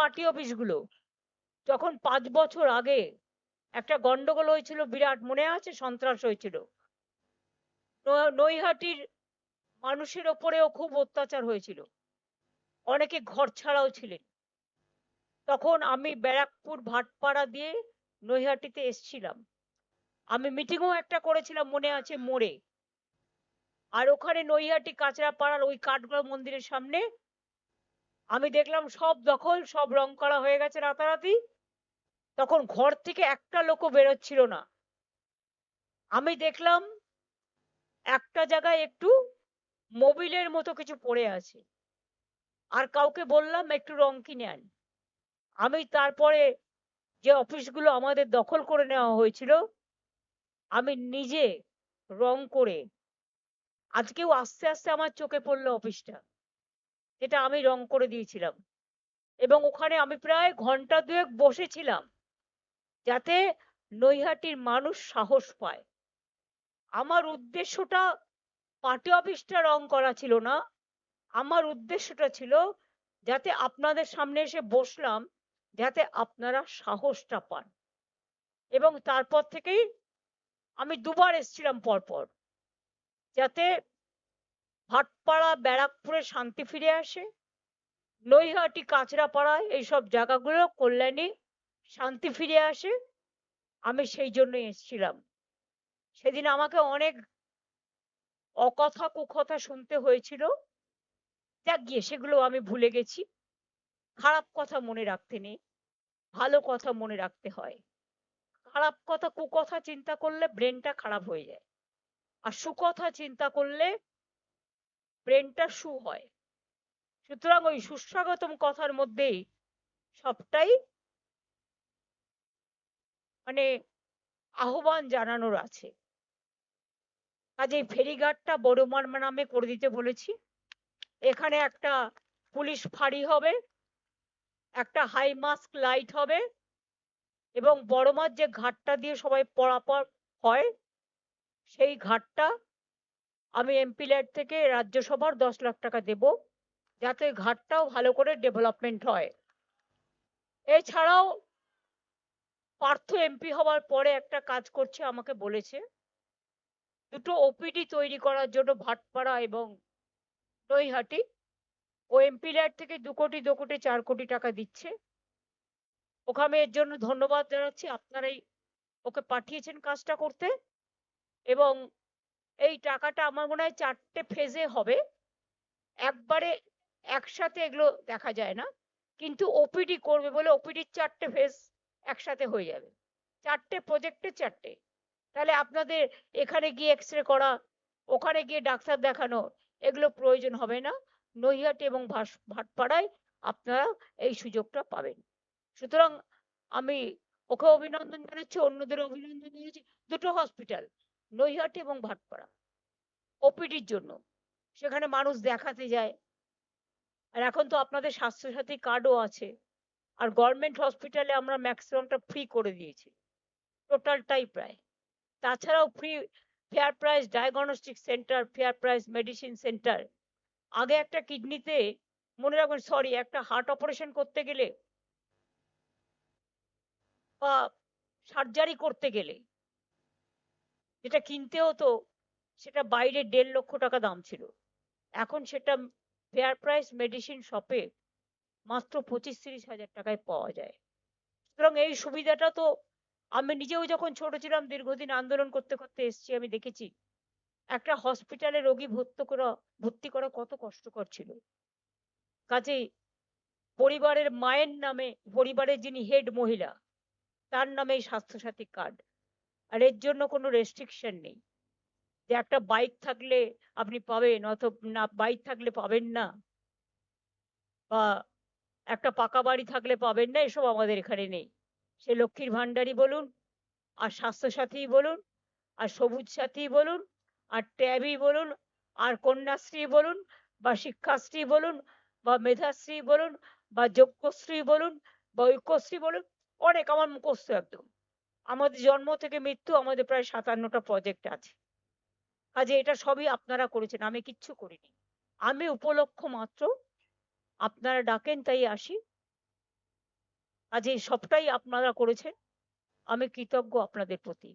Party অফিসগুলো যখন পাঁচ বছর আগে একটা গন্ডগোল হয়েছিল বিরাট, মনে আছে? সন্ত্রাস হয়েছিল। নৈহাটির মানুষের ওপরেও খুব অত্যাচার হয়েছিল। অনেকে ঘর ছাড়াও ছিলেন। তখন আমি ব্যারাকপুর ভাটপাড়া দিয়ে নৈহাটিতে এসছিলাম। আমি মিটিংও একটা করেছিলাম, মনে আছে? মোড়ে। আর ওখানে নৈহাটি কাঁচরাপাড়ার ওই কাঠগড় মন্দিরের সামনে আমি দেখলাম সব দখল, সব রং করা হয়ে গেছে রাতারাতি। তখন ঘর থেকে একটা লোকও বেরোচ্ছিল না। আমি দেখলাম একটা জায়গায় একটু মোবিলের মতো কিছু পড়ে আছে। আর কাউকে বললাম, একটু রং কিনে আন। আমি তারপরে যে অফিসগুলো আমাদের দখল করে নেওয়া হয়েছিল, আমি নিজে রং করে, আজকেও আস্তে আস্তে আমার চোখে পড়ল অফিসটা। যেটা আমি রং করে দিয়েছিলাম। এবং ওখানে আমি প্রায় ঘণ্টা দুয়েক বসেছিলাম যাতে নৈহাটির মানুষ সাহস পায়। আমার উদ্দেশ্যটা পার্টি অফিসটা রং করা ছিল না। আমার উদ্দেশ্যটা ছিল যাতে আপনাদের সামনে এসে বসলাম যাতে আপনারা সাহসটা পান। এবং তারপর থেকেই আমি দুবার এসেছিলাম পরপর যাতে ভাটপাড়া, ব্যারাকপুরে শান্তি ফিরে আসে। নৈহাটি, কাঁচরাপাড়ায় এইসব জায়গাগুলো কল্যাণী শান্তি ফিরে আসে। আমি সেই জন্য এসেছিলাম। সেদিন আমাকে অনেক অকথা কুকথা শুনতে হয়েছিল। যাক গিয়ে, সেগুলো আমি ভুলে গেছি। খারাপ কথা মনে রাখতে নেই, ভালো কথা মনে রাখতে হয়। খারাপ কথা, কুকথা চিন্তা করলে ব্রেনটা খারাপ হয়ে যায়। আর সুকথা চিন্তা করলে ব্রেনটা সু হয়। সুতরাং ওই সুস্বাগতম কথার মধ্যেই সবটাই মানে আহ্বান জানানোর আছে। কাজেই ফেরিঘাটটা বড়মার নামে করে দিতে বলেছি। এখানে একটা পুলিশ ফাঁড়ি হবে, একটা হাই মাস্ক লাইট হবে এবং বড়মার যে ঘাটটা দিয়ে সবাই পরাপর হয়, সেই ঘাটটা আমি এমপি থেকে রাজ্যসভার দশ লাখ টাকা দেব, যাতে ঘাটটাও ভালো করে ডেভেলপমেন্ট হয়। এছাড়াও পার্থ এমপি হওয়ার পরে একটা কাজ করছে, আমাকে বলেছে, দুটো ওপিডি তৈরি করার জন্য ভাটপাড়া এবং নৈহাটি, ও এমপি ল্যাড থেকে দু কোটি দু কোটি, চার কোটি টাকা দিচ্ছে। ওকে আমি এর জন্য ধন্যবাদ জানাচ্ছি, আপনারাই ওকে পাঠিয়েছেন কাজটা করতে এবং এই টাকাটা আমার মনে হয় চারটে ফেজে হবে। একবারে একসাথে এগুলো দেখা যায় না। কিন্তু ওপিডি করবে বলে ওপিডির চারটে ফেজ একসাথে হয়ে যাবে। চারটে প্রজেক্টে চারটে। তাহলে আপনাদের এখানে গিয়ে এক্স রে করা, ওখানে গিয়ে ডাক্তার দেখানো, এগুলো প্রয়োজন হবে না। নৈহাটি এবং ভাটপাড়ায় আপনারা এই সুযোগটা পাবেন। সুতরাং আমি ওকে অভিনন্দন জানাচ্ছি, অন্যদের অভিনন্দন জানাচ্ছি। দুটো হসপিটাল নৈহাটি এবং ভাটপাড়া। ওপিডির জন্য। সেখানে মানুষ দেখাতে যায়। আর এখন তো আপনাদের স্বাস্থ্যসাথী কার্ডও আছে। আর গভর্নমেন্ট হসপিটালে আমরা ম্যাক্সিমামটা ফ্রি করে দিয়েছি। টোটালটাই প্রায়। তাছাড়াও free fair price diagnostic centre fair price medicine centre আগে একটা কিডনিতে, মনে রাখবেন সরি একটা হার্ট অপারেশন করতে গেলে বা সার্জারি করতে গেলে যেটা কিনতে হতো সেটা বাইরে দেড় লক্ষ টাকা দাম ছিল। এখন সেটা ফেয়ার প্রাইস মেডিসিন শপে মাত্র পঁচিশ তিরিশ হাজার টাকায় পাওয়া যায়। সুতরাং এই সুবিধাটা তো আমি নিজেও যখন ছোট ছিলাম, দীর্ঘদিন আন্দোলন করতে করতে এসেছি, আমি দেখেছি একটা হসপিটালে রোগী ভর্তি করা ভর্তি করা কত কষ্টকর ছিল। কাজেই পরিবারের মায়ের নামে, পরিবারের যিনি হেড মহিলা, তার নামে এই স্বাস্থ্যসাথী কার্ড আর এর জন্য কোনো রেস্ট্রিকশন নেই। যে একটা বাইক থাকলে আপনি পাবেন, অথবা না বাইক থাকলে পাবেন না। বা একটা পাকা বাড়ি থাকলে পাবেন না, এসব আমাদের এখানে নেই। সে লক্ষ্মীর ভান্ডারই বলুন, আর স্বাস্থ্যসাথী বলুন, আর সবুজ সাথী বলুন, আর ট্যাবই বলুন, আর কন্যাশ্রী বলুন, বা শিক্ষাশ্রী বলুন, বা মেধাশ্রী বলুন, বা যোগ্যশ্রী বলুন, বা ঐক্যশ্রী বলুন, অনেক আমার মুখস্থ একদম। আমাদের জন্ম থেকে মৃত্যু আমাদের প্রায় সাতান্নটা প্রজেক্ট আছে। কাজে এটা সবই আপনারা করেছেন, আমি কিচ্ছু করিনি। আমি উপলক্ষ মাত্র আপনারা ডাকেন তাই আসি। এই সবটাই আপনারা করেছেন, আমি কৃতজ্ঞ আপনাদের প্রতি।